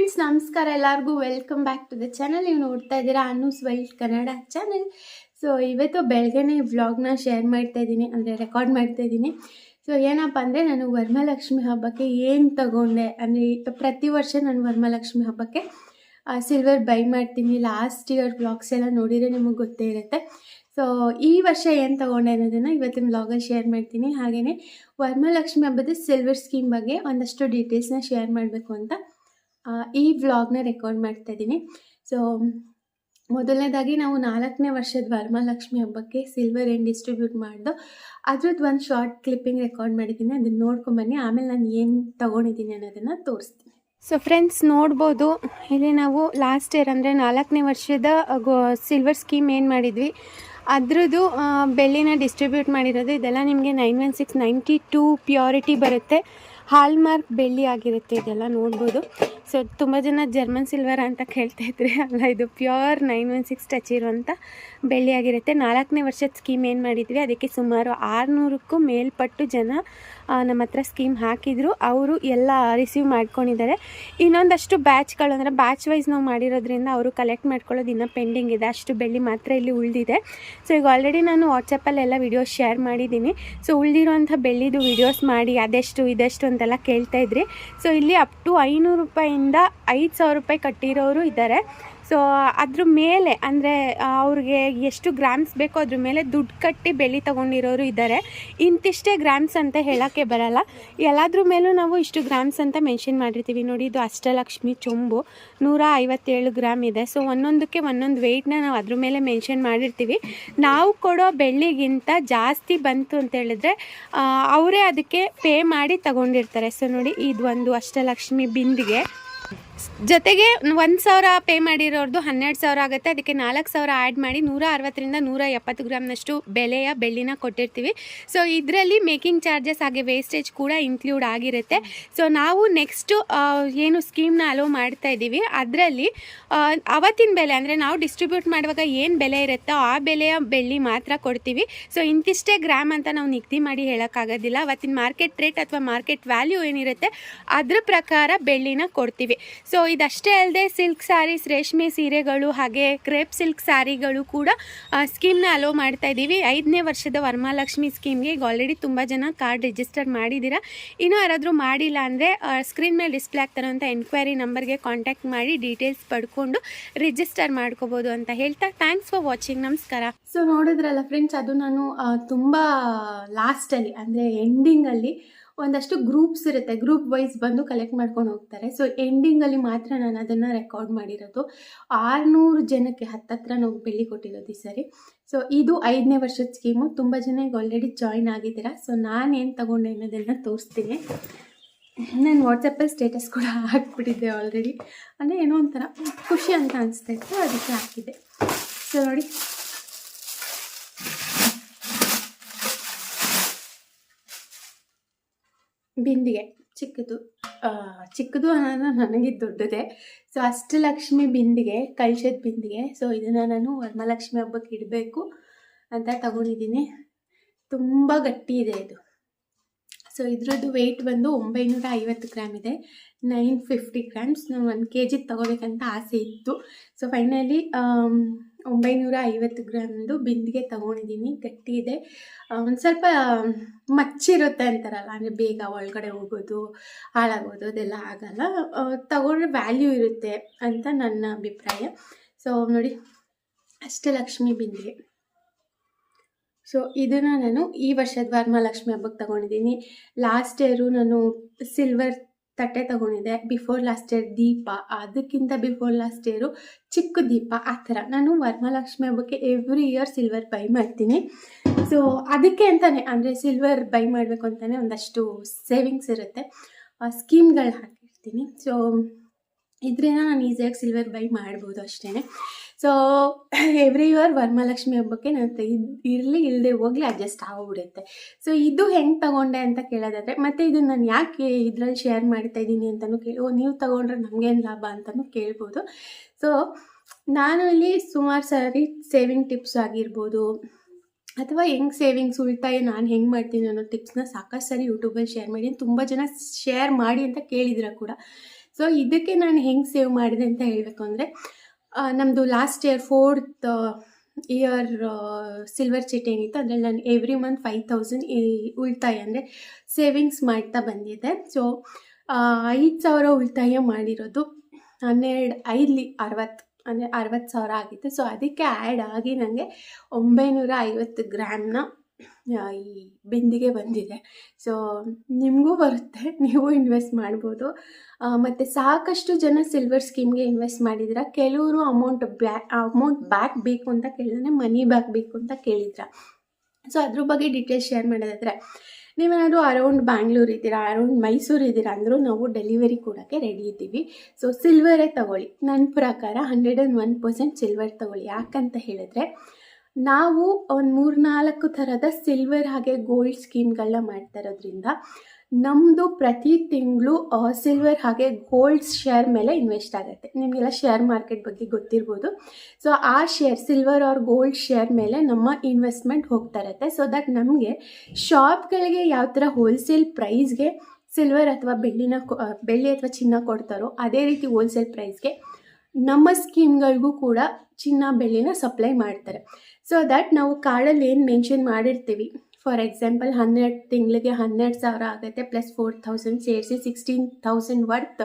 Friends ನಮಸ್ಕಾರ ಎಲ್ಲರಿಗೂ. Welcome back to the channel ನೀವು ನೋಡ್ತಾ ಇದ್ದೀರಾ Annu's wild Kannada channel so ಇವತ್ತು ಬೆಳಗ್ಗೆನೇ ವ್ಲಾಗ್ನ ಶೇರ್ ಮಾಡ್ತಾ ಇದ್ದೀನಿ. ಅಂದರೆ ರೆಕಾರ್ಡ್ ಮಾಡ್ತಾ ಇದ್ದೀನಿ. ಸೊ ಏನಪ್ಪ ಅಂದರೆ ನಾನು ವರಮಹಾಲಕ್ಷ್ಮಿ ಹಬ್ಬಕ್ಕೆ ಏನು ತಗೊಂಡೆ ಅಂದರೆ ಪ್ರತಿ ವರ್ಷ ನಾನು ವರಮಹಾಲಕ್ಷ್ಮಿ ಹಬ್ಬಕ್ಕೆ ಸಿಲ್ವರ್ ಬೈ ಮಾಡ್ತೀನಿ. ಲಾಸ್ಟ್ ಇಯರ್ ವ್ಲಾಗ್ಸ್ ಎಲ್ಲ ನೋಡಿದರೆ ನಿಮಗೆ ಗೊತ್ತೇ ಇರುತ್ತೆ. ಸೊ ಈ ವರ್ಷ ಏನು ತೊಗೊಂಡೆ ಅನ್ನೋದನ್ನು ಇವತ್ತಿನ ವ್ಲಾಗಲ್ಲಿ ಶೇರ್ ಮಾಡ್ತೀನಿ. ಹಾಗೆಯೇ ವರಮಹಾಲಕ್ಷ್ಮಿ ಹಬ್ಬದ ಸಿಲ್ವರ್ ಸ್ಕೀಮ್ ಬಗ್ಗೆ ಒಂದಷ್ಟು ಡೀಟೇಲ್ಸ್ನ ಶೇರ್ ಮಾಡಬೇಕು ಅಂತ ಈ ವ್ಲಾಗ್ನ ರೆಕಾರ್ಡ್ ಮಾಡ್ತಾ ಇದ್ದೀನಿ. ಸೊ ಮೊದಲನೇದಾಗಿ ನಾವು ನಾಲ್ಕನೇ ವರ್ಷದ ವರಮಹಾಲಕ್ಷ್ಮಿ ಹಬ್ಬಕ್ಕೆ ಸಿಲ್ವರ್ ಏನು ಡಿಸ್ಟ್ರಿಬ್ಯೂಟ್ ಮಾಡ್ದೋ, ಅದ್ರದ್ದು ಒಂದು ಶಾರ್ಟ್ ಕ್ಲಿಪ್ಪಿಂಗ್ ರೆಕಾರ್ಡ್ ಮಾಡಿದ್ದೀನಿ, ಅದನ್ನು ನೋಡ್ಕೊಂಬನ್ನಿ ಆಮೇಲೆ ನಾನು ಏನು ತೊಗೊಂಡಿದ್ದೀನಿ ಅನ್ನೋದನ್ನು ತೋರಿಸ್ತೀನಿ. ಸೊ ಫ್ರೆಂಡ್ಸ್ ನೋಡ್ಬೋದು. ಇಲ್ಲಿ ನಾವು ಲಾಸ್ಟ್ ಇಯರ್ ಅಂದರೆ ನಾಲ್ಕನೇ ವರ್ಷದ ಸಿಲ್ವರ್ ಸ್ಕೀಮ್ ಏನು ಮಾಡಿದ್ವಿ. ಅದ್ರದ್ದು ಬೆಳ್ಳಿನ ಡಿಸ್ಟ್ರಿಬ್ಯೂಟ್ ಮಾಡಿರೋದು, ಇದೆಲ್ಲ ನಿಮಗೆ nine one six ninety two purity ಬರುತ್ತೆ. ಹಾಲ್ಮಾರ್ಕ್ ಬೆಳ್ಳಿ ಆಗಿರುತ್ತೆ, ಇದೆಲ್ಲ ನೋಡ್ಬೋದು. ಸೊ ತುಂಬ ಜನ ಜರ್ಮನ್ ಸಿಲ್ವರ್ ಅಂತ ಕೇಳ್ತಾ ಇದ್ರೆ, ಅಲ್ಲ, ಇದು pure nine one six touch ಇರುವಂಥ ಬೆಳ್ಳಿ ಆಗಿರುತ್ತೆ. ನಾಲ್ಕನೇ ವರ್ಷದ ಸ್ಕೀಮ್ ಏನು ಮಾಡಿದ್ವಿ, ಅದಕ್ಕೆ ಸುಮಾರು ಆರುನೂರಕ್ಕೂ ಮೇಲ್ಪಟ್ಟು ಜನ ನಮ್ಮ ಹತ್ರ ಸ್ಕೀಮ್ ಹಾಕಿದ್ರು. ಅವರು ಎಲ್ಲ ರಿಸೀವ್ ಮಾಡ್ಕೊಂಡಿದ್ದಾರೆ. ಇನ್ನೊಂದಷ್ಟು ಬ್ಯಾಚ್ಗಳು ಅಂದರೆ ಬ್ಯಾಚ್ ವೈಸ್ ನಾವು ಮಾಡಿರೋದ್ರಿಂದ ಅವರು ಕಲೆಕ್ಟ್ ಮಾಡ್ಕೊಳ್ಳೋದು ಇನ್ನೂ ಪೆಂಡಿಂಗ್ ಇದೆ. ಅಷ್ಟು ಬೆಳ್ಳಿ ಮಾತ್ರ ಇಲ್ಲಿ ಉಳಿದಿದೆ. ಸೊ ಈಗ ಆಲ್ರೆಡಿ ನಾನು ವಾಟ್ಸಪ್ಪಲ್ಲೆಲ್ಲ ವಿಡಿಯೋಸ್ ಶೇರ್ ಮಾಡಿದ್ದೀನಿ. ಸೊ ಉಳಿದಿರುವಂಥ ಬೆಳ್ಳಿದು ವಿಡಿಯೋಸ್ ಮಾಡಿ, ಅದೆಷ್ಟು, ಇದೆಷ್ಟು ಅಂತೆಲ್ಲ ಕೇಳ್ತಾ ಇದ್ರಿ. ಸೊ ಇಲ್ಲಿ ಅಪ್ ಟು ಐನೂರು ರೂಪಾಯಿಂದ ಐದು ಸಾವಿರ ರೂಪಾಯಿ ಕಟ್ಟಿರೋರು ಇದ್ದಾರೆ. ಸೊ ಅದ್ರ ಮೇಲೆ, ಅಂದರೆ ಅವ್ರಿಗೆ ಎಷ್ಟು ಗ್ರಾಮ್ಸ್ ಬೇಕೋ ಅದ್ರ ಮೇಲೆ ದುಡ್ಡು ಕಟ್ಟಿ ಬೆಳ್ಳಿ ತೊಗೊಂಡಿರೋರು ಇದ್ದಾರೆ ಇಂತಿಷ್ಟೇ ಗ್ರಾಮ್ಸ್ ಅಂತ ಹೇಳೋಕ್ಕೆ ಬರಲ್ಲ. ಎಲ್ಲಾದ್ರ ಮೇಲೂ ನಾವು ಇಷ್ಟು ಗ್ರಾಮ್ಸ್ ಅಂತ ಮೆನ್ಷನ್ ಮಾಡಿರ್ತೀವಿ. ನೋಡಿ, ಇದು ಅಷ್ಟಲಕ್ಷ್ಮಿ ಚೊಂಬು. ನೂರ ಐವತ್ತೇಳು ಗ್ರಾಮ್ ಇದೆ. ಸೊ ಒಂದೊಂದಕ್ಕೆ ಒಂದೊಂದು ವೆಯ್ಟ್ನ ನಾವು ಅದ್ರ ಮೇಲೆ ಮೆನ್ಷನ್ ಮಾಡಿರ್ತೀವಿ. ನಾವು ಕೊಡೋ ಬೆಳ್ಳಿಗಿಂತ ಜಾಸ್ತಿ ಬಂತು ಅಂತ ಹೇಳಿದ್ರೆ ಅವರೇ ಅದಕ್ಕೆ ಪೇ ಮಾಡಿ ತಗೊಂಡಿರ್ತಾರೆ. ಸೊ ನೋಡಿ, ಇದು ಒಂದು ಅಷ್ಟಲಕ್ಷ್ಮಿ ಬಿಂದಿಗೆ. ಜೊತೆಗೆ ಒಂದು ಸಾವಿರ ಪೇ ಮಾಡಿರೋರ್ದು ಹನ್ನೆರಡು ಸಾವಿರ ಆಗುತ್ತೆ. ಅದಕ್ಕೆ ನಾಲ್ಕು ಸಾವಿರ ಆ್ಯಡ್ ಮಾಡಿ ನೂರ ಅರವತ್ತರಿಂದ ನೂರ ಎಪ್ಪತ್ತು ಗ್ರಾಮ್ನಷ್ಟು ಬೆಲೆಯ ಬೆಳ್ಳಿನ ಕೊಟ್ಟಿರ್ತೀವಿ. ಸೊ ಇದರಲ್ಲಿ ಮೇಕಿಂಗ್ ಚಾರ್ಜಸ್ ಹಾಗೆ ವೇಸ್ಟೇಜ್ ಕೂಡ ಇನ್ಕ್ಲೂಡ್ ಆಗಿರುತ್ತೆ. ಸೊ ನಾವು ನೆಕ್ಸ್ಟು ಏನು ಸ್ಕೀಮ್ನ ಅಲೋ ಮಾಡ್ತಾ ಇದ್ದೀವಿ. ಅದರಲ್ಲಿ ಅವತ್ತಿನ ಬೆಲೆ ಅಂದರೆ ನಾವು ಡಿಸ್ಟ್ರಿಬ್ಯೂಟ್ ಮಾಡುವಾಗ ಏನು ಬೆಲೆ ಇರುತ್ತೋ ಆ ಬೆಲೆಯ ಬೆಳ್ಳಿ ಮಾತ್ರ ಕೊಡ್ತೀವಿ. ಸೊ ಇಂತಿಷ್ಟೇ ಗ್ರಾಮ್ ಅಂತ ನಾವು ನಿಗದಿ ಮಾಡಿ ಹೇಳೋಕ್ಕಾಗೋದಿಲ್ಲ. ಅವತ್ತಿನ ಮಾರ್ಕೆಟ್ ರೇಟ್ ಅಥವಾ ಮಾರ್ಕೆಟ್ ವ್ಯಾಲ್ಯೂ ಏನಿರುತ್ತೆ, ಅದ್ರ ಪ್ರಕಾರ ಬೆಳ್ಳಿನ ಕೊಡ್ತೀವಿ. ಸೊ ಇದಷ್ಟೇ ಅಲ್ಲದೆ ಸಿಲ್ಕ್ ಸ್ಯಾರೀಸ್ ರೇಷ್ಮೆ ಸೀರೆಗಳು ಹಾಗೆ ಕ್ರೇಪ್ ಸಿಲ್ಕ್ ಸ್ಯಾರಿಗಳು ಕೂಡ ಸ್ಕೀಮ್ನ ಅಲೋ ಮಾಡ್ತಾ ಇದ್ದೀವಿ. ಐದನೇ ವರ್ಷದ ವರಮಹಾಲಕ್ಷ್ಮಿ ಸ್ಕೀಮ್ಗೆ ಈಗ ಆಲ್ರೆಡಿ ತುಂಬ ಜನ ಕಾರ್ಡ್ ರಿಜಿಸ್ಟರ್ ಮಾಡಿದ್ದೀರಾ. ಇನ್ನೂ ಯಾರಾದರೂ ಮಾಡಿಲ್ಲ ಅಂದರೆ ಸ್ಕ್ರೀನ್ ಮೇಲೆ ಡಿಸ್ಪ್ಲೇ ಆಗ್ತಾರಂಥ ಎನ್ಕ್ವೈರಿ ನಂಬರ್ಗೆ ಕಾಂಟ್ಯಾಕ್ಟ್ ಮಾಡಿ ಡೀಟೇಲ್ಸ್ ಪಡ್ಕೊಂಡು ರಿಜಿಸ್ಟರ್ ಮಾಡ್ಕೋಬೋದು ಅಂತ ಹೇಳ್ತಾ ಥ್ಯಾಂಕ್ಸ್ ಫಾರ್ ವಾಚಿಂಗ್ ನಮಸ್ಕಾರ. ಸೊ ನೋಡಿದ್ರಲ್ಲ ಫ್ರೆಂಡ್ಸ್ ಅದು ನಾನು ತುಂಬ ಲಾಸ್ಟಲ್ಲಿ ಅಂದರೆ ಎಂಡಿಂಗಲ್ಲಿ ಒಂದಷ್ಟು ಗ್ರೂಪ್ಸ್ ಇರುತ್ತೆ. ಗ್ರೂಪ್ ವೈಸ್ ಬಂದು ಕಲೆಕ್ಟ್ ಮಾಡ್ಕೊಂಡು ಹೋಗ್ತಾರೆ. ಸೊ ಎಂಡಿಂಗಲ್ಲಿ ಮಾತ್ರ ನಾನು ಅದನ್ನು ರೆಕಾರ್ಡ್ ಮಾಡಿರೋದು. ಆರುನೂರು ಜನಕ್ಕೆ ಹತ್ತತ್ರ ನಾವು ಬೆಳ್ಳಿ ಕೊಟ್ಟಿರೋದು ಈ ಸರಿ. ಸೊ ಇದು ಐದನೇ ವರ್ಷದ ಸ್ಕೀಮು ತುಂಬ ಜನ ಈಗ ಆಲ್ರೆಡಿ ಜಾಯಿನ್ ಆಗಿದ್ದೀರಾ. ಸೊ ನಾನೇನು ತಗೊಂಡೆ ಅನ್ನೋದನ್ನು ತೋರಿಸ್ತೀನಿ. ನಾನು ವಾಟ್ಸಪ್ಪಲ್ಲಿ ಸ್ಟೇಟಸ್ ಕೂಡ ಹಾಕ್ಬಿಟ್ಟಿದ್ದೆ ಆಲ್ರೆಡಿ ಅಂದರೆ ಏನೋ ಒಂಥರ ಖುಷಿ ಅಂತ ಅನಿಸ್ತಾ ಇತ್ತು. ಅದಕ್ಕೆ ಹಾಕಿದ್ದೆ. ಸೊ ನೋಡಿ. ಬಿಂದಿಗೆ. ಚಿಕ್ಕದು. ಚಿಕ್ಕದು ಅನ್ನೋದು ನನಗೆ ದೊಡ್ಡದೇ. ಸೊ ಅಷ್ಟಲಕ್ಷ್ಮಿ ಬಿಂದಿಗೆ ಕಳ್ಸದ ಬಿಂದಿಗೆ. ಸೊ ಇದನ್ನು ನಾನು ವರಮಹಾಲಕ್ಷ್ಮಿ ಹಬ್ಬಕ್ಕೆ ಇಡಬೇಕು ಅಂತ ತಗೊಂಡಿದ್ದೀನಿ. ತುಂಬ ಗಟ್ಟಿ ಇದೆ ಇದು. ಸೊ ಇದರದ್ದು ವೆಯ್ಟ್ ಬಂದು ಒಂಬೈನೂರ ಐವತ್ತು ಗ್ರಾಮ್ ಇದೆ. Nine fifty grams. ನಾನು ಒನ್ ಕೆ ಜಿ ತಗೋಬೇಕಂತ ಆಸೆ ಇತ್ತು. ಸೊ ಫೈನಲಿ ಒಂಬೈನೂರ ಐವತ್ತು ಗ್ರಾಮ್ದು ಬಿಂದಿಗೆ ತೊಗೊಂಡಿದ್ದೀನಿ, ಗಟ್ಟಿ ಇದೆ. ಒಂದು ಸ್ವಲ್ಪ ಮಚ್ಚಿರುತ್ತೆ ಅಂತಾರಲ್ಲ, ಅಂದರೆ ಬೇಗ ಒಳಗಡೆ ಹೋಗೋದು, ಹಾಳಾಗೋದು, ಅದೆಲ್ಲ ಆಗಲ್ಲ. ತಗೊಂಡ್ರೆ ವ್ಯಾಲ್ಯೂ ಇರುತ್ತೆ ಅಂತ ನನ್ನ ಅಭಿಪ್ರಾಯ. ಸೊ ನೋಡಿ ಅಷ್ಟಲಕ್ಷ್ಮಿ ಬಿಂದಿಗೆ. ಸೊ ಇದನ್ನು ನಾನು ಈ ವರ್ಷದ ವರಮಹಾಲಕ್ಷ್ಮಿ ಹಬ್ಬಕ್ಕೆ ತಗೊಂಡಿದ್ದೀನಿ. ಲಾಸ್ಟ್ ಇಯರು ನಾನು ಸಿಲ್ವರ್ ತಟ್ಟೆ ತಗೊಂಡಿದ್ದೆ ಬಿಫೋರ್ ಲಾಸ್ಟ್ ಇಯರ್ ದೀಪ, ಅದಕ್ಕಿಂತ ಬಿಫೋರ್ ಲಾಸ್ಟ್ ಇಯರು ಚಿಕ್ಕ ದೀಪ, ಆ ಥರ. ನಾನು ವರಮಹಾಲಕ್ಷ್ಮಿ ಹಬ್ಬಕ್ಕೆ ಎವ್ರಿ ಇಯರ್ ಸಿಲ್ವರ್ ಬೈ ಮಾಡ್ತೀನಿ. ಸೊ ಅದಕ್ಕೆ ಅಂತಲೇ ಅಂದರೆ ಸಿಲ್ವರ್ ಬೈ ಮಾಡಬೇಕು ಅಂತಲೇ ಒಂದಷ್ಟು ಸೇವಿಂಗ್ಸ್ ಇರುತ್ತೆ. ಸ್ಕೀಮ್ಗಳು ಹಾಕಿರ್ತೀನಿ. ಸೊ ಇದರಿಂದ ನಾನು ಈಸಿಯಾಗಿ ಸಿಲ್ವರ್ ಬೈ ಮಾಡ್ಬೋದು ಅಷ್ಟೇ ಸೊ ಎವ್ರಿ ಇಯರ್ ವರಮಹಾಲಕ್ಷ್ಮಿ ಹಬ್ಬಕ್ಕೆ ನಾನು ಇರಲಿ ಇಲ್ಲದೆ ಹೋಗ್ಲಿ ಅಡ್ಜಸ್ಟ್ ಆಗ್ಬಿಡುತ್ತೆ. ಸೊ ಇದು ಹೆಂಗೆ ತಗೊಂಡೆ ಅಂತ ಕೇಳೋದಾದರೆ, ಮತ್ತು ಇದು ನಾನು ಯಾಕೆ ಇದರಲ್ಲಿ ಶೇರ್ ಮಾಡ್ತಾ ಇದ್ದೀನಿ ಅಂತಲೂ ಕೇಳಿ, ಓ, ನೀವು ತಗೊಂಡ್ರೆ ನಮಗೇನು ಲಾಭ ಅಂತಲೂ ಕೇಳ್ಬೋದು. ಸೊ ನಾನು ಇಲ್ಲಿ ಸುಮಾರು ಸಾರಿ ಸೇವಿಂಗ್ ಟಿಪ್ಸ್ ಆಗಿರ್ಬೋದು, ಅಥವಾ ಹೆಂಗೆ ಸೇವಿಂಗ್ಸ್ ಉಳಿತಾಯ ನಾನು ಹೆಂಗೆ ಮಾಡ್ತೀನಿ ಅನ್ನೋ ಟಿಪ್ಸ್ನ ಸಾಕಷ್ಟು ಸರಿ ಯೂಟ್ಯೂಬಲ್ಲಿ ಶೇರ್ ಮಾಡಿ ತುಂಬ ಜನ ಶೇರ್ ಮಾಡಿ ಅಂತ ಕೇಳಿದ್ರೆ ಕೂಡ. ಸೊ ಇದಕ್ಕೆ ನಾನು ಹೆಂಗೆ ಸೇವ್ ಮಾಡಿದೆ ಅಂತ ಹೇಳಬೇಕು ಅಂದರೆ ನಮ್ಮದು last year fourth year silver chit ಏನಿತ್ತು, ಅದರಲ್ಲಿ ನಾನು ಎವ್ರಿ ಮಂತ್ ಫೈವ್ ತೌಸಂಡ್ ಉಳಿತಾಯ, ಅಂದರೆ ಸೇವಿಂಗ್ಸ್ ಮಾಡ್ತಾ ಬಂದಿದ್ದೆ. ಸೊ ಐದು ಸಾವಿರ ಉಳಿತಾಯ ಮಾಡಿರೋದು ಹನ್ನೆರಡು, ಐದಲಿ ಅರವತ್ತು, ಅಂದರೆ ಅರವತ್ತು ಸಾವಿರ ಆಗಿತ್ತು. ಸೊ ಅದಕ್ಕೆ ಆ್ಯಡ್ ಆಗಿ ನನಗೆ ಒಂಬೈನೂರ ಐವತ್ತು ಗ್ರಾಮ್ನ ಈ ಬಿಂದಿಗೆ ಬಂದಿದೆ. ಸೊ ನಿಮಗೂ ಬರುತ್ತೆ, ನೀವು ಇನ್ವೆಸ್ಟ್ ಮಾಡ್ಬೋದು. ಮತ್ತು ಸಾಕಷ್ಟು ಜನ ಸಿಲ್ವರ್ ಸ್ಕೀಮ್ಗೆ ಇನ್ವೆಸ್ಟ್ ಮಾಡಿದ್ರ ಕೆಲವರು ಅಮೌಂಟ್ ಬ್ಯಾ ಅಮೌಂಟ್ ಬ್ಯಾಕ್ ಬೇಕು ಅಂತ ಕೇಳಿದ್ರೆ ಮನಿ ಬ್ಯಾಕ್ ಬೇಕು ಅಂತ ಕೇಳಿದ್ರ. ಸೊ ಅದ್ರ ಬಗ್ಗೆ ಡೀಟೇಲ್ಸ್ ಶೇರ್ ಮಾಡೋದಾದರೆ, ನೀವೇನಾದರೂ ಅರೌಂಡ್ ಬ್ಯಾಂಗ್ಳೂರ್ ಇದ್ದೀರಾ ಅರೌಂಡ್ ಮೈಸೂರು ಇದ್ದೀರಾ ಅಂದರೂ ನಾವು ಡೆಲಿವರಿ ಕೊಡೋಕ್ಕೆ ರೆಡಿ ಇದ್ದೀವಿ. ಸೊ ಸಿಲ್ವರೇ ತಗೊಳ್ಳಿ. ನನ್ನ ಪ್ರಕಾರ hundred and one percent silver ತಗೊಳ್ಳಿ. ಯಾಕಂತ ಹೇಳಿದ್ರೆ ನಾವು ಒಂದು ಮೂರು ನಾಲ್ಕು ಥರದ ಸಿಲ್ವರ್ ಹಾಗೆ ಗೋಲ್ಡ್ ಸ್ಕೀಮ್ಗಳನ್ನ ಮಾಡ್ತಾ ಇರೋದ್ರಿಂದ ನಮ್ಮದು ಪ್ರತಿ ತಿಂಗಳು ಸಿಲ್ವರ್ ಹಾಗೆ ಗೋಲ್ಡ್ ಶೇರ್ ಮೇಲೆ ಇನ್ವೆಸ್ಟ್ ಆಗುತ್ತೆ. ನಿಮಗೆಲ್ಲ ಶೇರ್ ಮಾರ್ಕೆಟ್ ಬಗ್ಗೆ ಗೊತ್ತಿರ್ಬೋದು. ಸೊ ಆ share silver or gold share ಮೇಲೆ ನಮ್ಮ ಇನ್ವೆಸ್ಟ್ಮೆಂಟ್ ಹೋಗ್ತಾ ಇರುತ್ತೆ. ಸೊ ದಟ್ ನಮಗೆ ಶಾಪ್ಗಳಿಗೆ ಯಾವ ಥರ ಹೋಲ್ಸೇಲ್ ಪ್ರೈಸ್ಗೆ ಸಿಲ್ವರ್ ಅಥವಾ ಬೆಳ್ಳಿನ ಬೆಳ್ಳಿ ಅಥವಾ ಚಿನ್ನ ಕೊಡ್ತಾರೋ, ಅದೇ ರೀತಿ ಹೋಲ್ಸೇಲ್ ಪ್ರೈಸ್ಗೆ ನಮ್ಮ ಸ್ಕೀಮ್ಗಳಿಗೂ ಕೂಡ ಚಿನ್ನ ಬೆಳ್ಳಿನ ಸಪ್ಲೈ ಮಾಡ್ತಾರೆ. ಸೊ ದಟ್ ನಾವು ಕಾರ್ಡಲ್ಲಿ ಏನು ಮೆನ್ಷನ್ ಮಾಡಿರ್ತೀವಿ? ಫಾರ್ ಎಕ್ಸಾಂಪಲ್ ಹನ್ನೆರಡು ತಿಂಗಳಿಗೆ ಹನ್ನೆರಡು ಸಾವಿರ ಆಗುತ್ತೆ ಪ್ಲಸ್ ಫೋರ್ ಥೌಸಂಡ್ ಸೇರಿಸಿ ಸಿಕ್ಸ್ಟೀನ್ ಥೌಸಂಡ್ ವರ್ತ್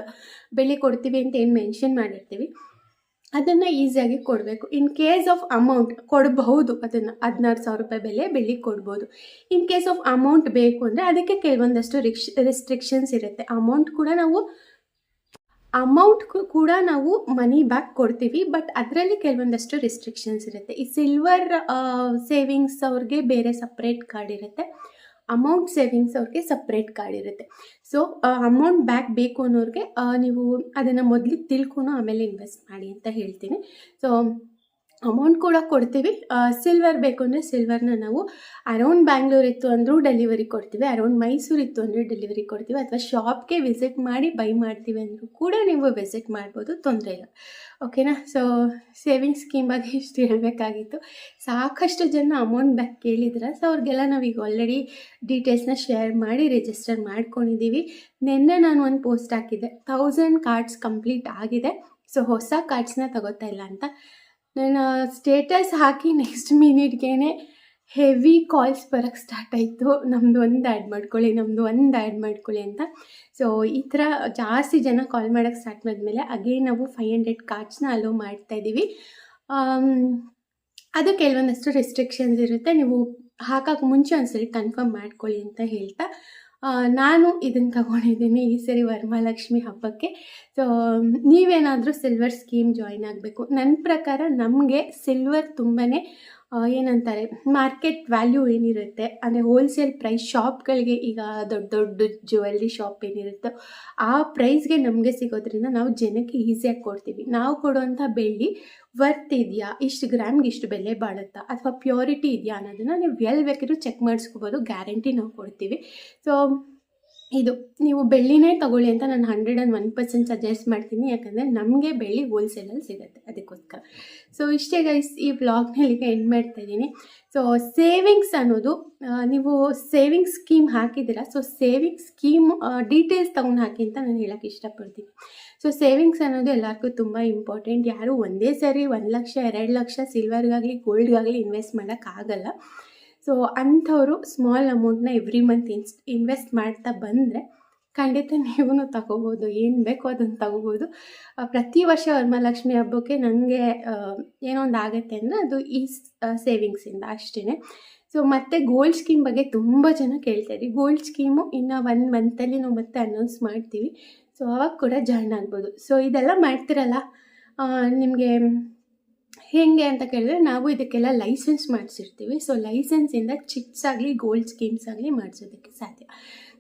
ಬೆಲೆ ಕೊಡ್ತೀವಿ ಅಂತ ಏನು ಮೆನ್ಷನ್ ಮಾಡಿರ್ತೀವಿ? ಅದನ್ನು ಈಸಿಯಾಗಿ ಕೊಡಬೇಕು. ಇನ್ ಕೇಸ್ ಆಫ್ ಅಮೌಂಟ್ ಕೊಡಬಹುದು, ಅದನ್ನು ಹದಿನಾರು ಸಾವಿರ ರೂಪಾಯಿ ಬೆಲೆ ಬೆಳ್ಳಿ ಕೊಡ್ಬೋದು. ಇನ್ ಕೇಸ್ ಆಫ್ ಅಮೌಂಟ್ ಬೇಕು ಅಂದರೆ ಅದಕ್ಕೆ ಕೆಲವೊಂದಷ್ಟು ರಿಕ್ಷ್ ರೆಸ್ಟ್ರಿಕ್ಷನ್ಸ್ ಇರುತ್ತೆ. ಅಮೌಂಟ್ ಕೂಡ ನಾವು ಅಮೌಂಟ್ ಕೂಡ ನಾವು ಮನಿ ಬ್ಯಾಕ್ ಕೊಡ್ತೀವಿ ಬಟ್ ಅದರಲ್ಲಿ ಕೆಲವೊಂದಷ್ಟು ರಿಸ್ಟ್ರಿಕ್ಷನ್ಸ್ ಇರುತ್ತೆ. ಈ ಸಿಲ್ವರ್ ಸೇವಿಂಗ್ಸ್ ಅವ್ರಿಗೆ ಬೇರೆ ಸಪ್ರೇಟ್ ಕಾರ್ಡ್ ಇರುತ್ತೆ. ಅಮೌಂಟ್ ಸೇವಿಂಗ್ಸ್ ಅವ್ರಿಗೆ ಸಪ್ರೇಟ್ ಕಾರ್ಡ್ ಇರುತ್ತೆ. ಸೊ ಅಮೌಂಟ್ ಬ್ಯಾಕ್ ಬೇಕು ಅನ್ನೋರಿಗೆ ನೀವು ಅದನ್ನು ಮೊದಲಿಗೆ ತಿಳ್ಕೊಂಡು ಆಮೇಲೆ ಇನ್ವೆಸ್ಟ್ ಮಾಡಿ ಅಂತ ಹೇಳ್ತೀನಿ. ಸೊ ಅಮೌಂಟ್ ಕೂಡ ಕೊಡ್ತೀವಿ. ಸಿಲ್ವರ್ ಬೇಕು ಅಂದರೆ ಸಿಲ್ವರ್ನ ನಾವು ಅರೌಂಡ್ ಬ್ಯಾಂಗ್ಳೂರ್ ಇತ್ತು ಅಂದರೂ ಡೆಲಿವರಿ ಕೊಡ್ತೀವಿ. ಅರೌಂಡ್ ಮೈಸೂರು ಇತ್ತು ಅಂದರೆ ಡೆಲಿವರಿ ಕೊಡ್ತೀವಿ. ಅಥವಾ ಶಾಪ್ಗೆ ವಿಸಿಟ್ ಮಾಡಿ ಬೈ ಮಾಡ್ತೀವಿ ಅಂದರೂ ಕೂಡ ನೀವು ವಿಸಿಟ್ ಮಾಡ್ಬೋದು. ತೊಂದರೆ ಇಲ್ಲ. ಓಕೆನಾ ಸೊ ಸೇವಿಂಗ್ ಸ್ಕೀಮ್ ಬಗ್ಗೆ ಇಷ್ಟು ಹೇಳಬೇಕಾಗಿತ್ತು. ಸಾಕಷ್ಟು ಜನ ಅಮೌಂಟ್ ಬ್ಯಾಕ್ ಕೇಳಿದ್ರೆ. ಸೊ ಅವ್ರಿಗೆಲ್ಲ ನಾವೀಗ ಆಲ್ರೆಡಿ ಡೀಟೇಲ್ಸ್ನ ಶೇರ್ ಮಾಡಿ ರಿಜಿಸ್ಟರ್ ಮಾಡ್ಕೊಂಡಿದ್ದೀವಿ ನಿನ್ನೆ ನಾನು ಒಂದು ಪೋಸ್ಟ್ ಹಾಕಿದ್ದೆ. ಥೌಸಂಡ್ ಕಾರ್ಡ್ಸ್ ಕಂಪ್ಲೀಟ್ ಆಗಿದೆ. ಸೊ ಹೊಸ ಕಾರ್ಡ್ಸ್ನ ತಗೋತಾ ಇಲ್ಲ ಅಂತ. ನಾನು ಸ್ಟೇಟಸ್ ಹಾಕಿ ನೆಕ್ಸ್ಟ್ ಮಿನಿಟ್ಗೇ ಹೆವಿ ಕಾಲ್ಸ್ ಬರೋಕ್ಕೆ ಸ್ಟಾರ್ಟ್ ಆಯಿತು. ನಮ್ಮದು ಒಂದು ಆ್ಯಡ್ ಮಾಡ್ಕೊಳ್ಳಿ ನಮ್ಮದು ಒಂದು ಆ್ಯಡ್ ಮಾಡ್ಕೊಳ್ಳಿ ಅಂತ. ಸೊ ಈ ಥರ ಜಾಸ್ತಿ ಜನ ಕಾಲ್ ಮಾಡೋಕ್ಕೆ ಸ್ಟಾರ್ಟ್ ಮಾಡಿದ್ಮೇಲೆ ಅಗೇನ್ ನಾವು ಫೈವ್ ಹಂಡ್ರೆಡ್ ಕಾರ್ಡ್ಸ್ನ ಅಲೋ ಮಾಡ್ತಾ ಇದ್ದೀವಿ ಆಮ್, ಅದು ಕೆಲವೊಂದಷ್ಟು ರೆಸ್ಟ್ರಿಕ್ಷನ್ಸ್ ಇರುತ್ತೆ. ನೀವು ಹಾಕಕ್ಕೆ ಮುಂಚೆ ಒಂದ್ಸರಿ ಕನ್ಫರ್ಮ್ ಮಾಡ್ಕೊಳ್ಳಿ ಅಂತ ಹೇಳ್ತಾ. ನಾನು ಇದನ್ನು ತಗೊಂಡಿದ್ದೀನಿ ಈ ಸರಿ ವರಮಹಾಲಕ್ಷ್ಮಿ ಹಬ್ಬಕ್ಕೆ. ಸೊ ನೀವೇನಾದರೂ ಸಿಲ್ವರ್ ಸ್ಕೀಮ್ ಜಾಯಿನ್ ಆಗಬೇಕು. ನನ್ನ ಪ್ರಕಾರ ನಮಗೆ ಸಿಲ್ವರ್ ತುಂಬಾ ಏನಂತಾರೆ ಮಾರ್ಕೆಟ್ ವ್ಯಾಲ್ಯೂ ಏನಿರುತ್ತೆ, ಅಂದರೆ ಹೋಲ್ಸೇಲ್ ಪ್ರೈಸ್ ಶಾಪ್ಗಳಿಗೆ ಈಗ ದೊಡ್ಡ ದೊಡ್ಡ ಜ್ಯುವೆಲ್ರಿ ಶಾಪ್ ಏನಿರುತ್ತೋ, ಆ ಪ್ರೈಸ್ಗೆ ನಮಗೆ ಸಿಗೋದ್ರಿಂದ ನಾವು ಜನಕ್ಕೆ ಈಸಿಯಾಗಿ ಕೊಡ್ತೀವಿ. ನಾವು ಕೊಡುವಂಥ ಬೆಳ್ಳಿ ವರ್ತ್ ಇದೆಯಾ? ಇಷ್ಟು ಗ್ರಾಮ್ಗೆ ಇಷ್ಟು ಬೆಲೆ ಬಾಳುತ್ತಾ? ಅಥವಾ ಪ್ಯೂರಿಟಿ ಇದೆಯಾ ಅನ್ನೋದನ್ನು ನೀವು ಎಲ್ಲಿ ಬೇಕಿದ್ರೂ ಚೆಕ್ ಮಾಡಿಸ್ಕೋಬೋದು ಗ್ಯಾರಂಟಿ ನಾವು ಕೊಡ್ತೀವಿ. ಸೊ ಇದು ನೀವು ಬೆಳ್ಳಿನೇ ತಗೊಳ್ಳಿ ಅಂತ ನಾನು hundred and one percent suggest ಮಾಡ್ತೀನಿ. ಯಾಕಂದರೆ ನಮಗೆ ಬೆಳ್ಳಿ ಹೋಲ್ಸೇಲಲ್ಲಿ ಸಿಗುತ್ತೆ ಅದಕ್ಕೋಸ್ಕರ. ಸೊ ಇಷ್ಟೇ ಗೈಸ್ ಈ ಬ್ಲಾಗ್ನಲ್ಲಿಗೆ ಎಂಡ್ ಮಾಡ್ತಾ ಇದ್ದೀನಿ. ಸೊ ಸೇವಿಂಗ್ಸ್ ಅನ್ನೋದು ನೀವು ಸೇವಿಂಗ್ ಸ್ಕೀಮ್ ಹಾಕಿದ್ದೀರಾ? ಸೊ ಸೇವಿಂಗ್ ಸ್ಕೀಮ್ ಡೀಟೇಲ್ಸ್ ತೊಗೊಂಡು ಹಾಕಿ ಅಂತ ನಾನು ಹೇಳೋಕ್ಕೆ ಇಷ್ಟಪಡ್ತೀನಿ. ಸೊ ಸೇವಿಂಗ್ಸ್ ಅನ್ನೋದು ಎಲ್ಲರಿಗೂ ತುಂಬ ಇಂಪಾರ್ಟೆಂಟ್ ಯಾರು ಒಂದೇ ಸರಿ ಒಂದು ಲಕ್ಷ, ಎರಡು ಲಕ್ಷ ಸಿಲ್ವರ್ಗಾಗಲಿ ಗೋಲ್ಡ್ಗಾಗಲಿ ಇನ್ವೆಸ್ಟ್ ಮಾಡೋಕ್ಕಾಗಲ್ಲ ಸೊ ಅಂಥವರು ಸ್ಮಾಲ್ ಅಮೌಂಟ್ನ ಎವ್ರಿ ಮಂತ್ ಇನ್ಸ್ ಇನ್ವೆಸ್ಟ್ ಮಾಡ್ತಾ ಬಂದರೆ ಖಂಡಿತ ನೀವು ತಗೋಬೋದು. ಏನು ಬೇಕೋ ಅದನ್ನು ತಗೋಬೋದು. ಪ್ರತಿ ವರ್ಷ ವರಮಹಾಲಕ್ಷ್ಮಿ ಹಬ್ಬಕ್ಕೆ ನನಗೆ ಏನೋ ಒಂದು ಆಗುತ್ತೆ ಅಂದರೆ ಅದು ಈ ಸೇವಿಂಗ್ಸಿಂದ ಅಷ್ಟೇ ಸೊ ಮತ್ತು ಗೋಲ್ಡ್ ಸ್ಕೀಮ್ ಬಗ್ಗೆ ತುಂಬ ಜನ ಕೇಳ್ತಾರೆ ಗೋಲ್ಡ್ ಸ್ಕೀಮು ಇನ್ನು ಒನ್ ಮಂತಲ್ಲಿ ನಾವು ಮತ್ತೆ ಅನೌನ್ಸ್ ಮಾಡ್ತೀವಿ. ಸೊ ಅವಾಗ ಕೂಡ ಜಾಯ್ನ್ ಆಗ್ಬೋದು. ಸೊ ಇದೆಲ್ಲ ಮಾಡ್ತಿರಲ್ಲ? ನಿಮಗೆ ಹೇಗೆ ಅಂತ ಕೇಳಿದ್ರೆ ನಾವು ಇದಕ್ಕೆಲ್ಲ ಲೈಸೆನ್ಸ್ ಮಾಡಿಸಿರ್ತೀವಿ. ಸೊ ಲೈಸೆನ್ಸಿಂದ ಚಿಪ್ಸ್ ಆಗಲಿ ಗೋಲ್ಡ್ ಸ್ಕೀಮ್ಸ್ ಆಗಲಿ ಮಾಡಿಸೋದಕ್ಕೆ ಸಾಧ್ಯ.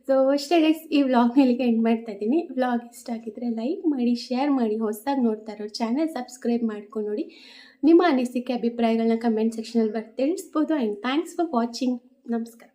ಸೊ ಅಷ್ಟೇ ಗೈಸ್ ಈ ವ್ಲಾಗ್ನಲ್ಲಿಗೆ ಎಂಡ್ ಮಾಡ್ತಾ ಇದ್ದೀನಿ. ವ್ಲಾಗ್ ಇಷ್ಟ ಆಗಿದ್ರೆ ಲೈಕ್ ಮಾಡಿ ಶೇರ್ ಮಾಡಿ, ಹೊಸದಾಗಿ ನೋಡ್ತಾ ಇರೋ ಚಾನಲ್ ಸಬ್ಸ್ಕ್ರೈಬ್ ಮಾಡ್ಕೊಂಡು ನೋಡಿ. ನಿಮ್ಮ ಅನಿಸಿಕೆ ಅಭಿಪ್ರಾಯಗಳನ್ನ ಕಮೆಂಟ್ ಸೆಕ್ಷನಲ್ಲಿ ಬರ್ತಿಳಿಸ್ಬೋದು ಆ್ಯಂಡ್ ಥ್ಯಾಂಕ್ಸ್ ಫಾರ್ ವಾಚಿಂಗ್ ನಮಸ್ಕಾರ.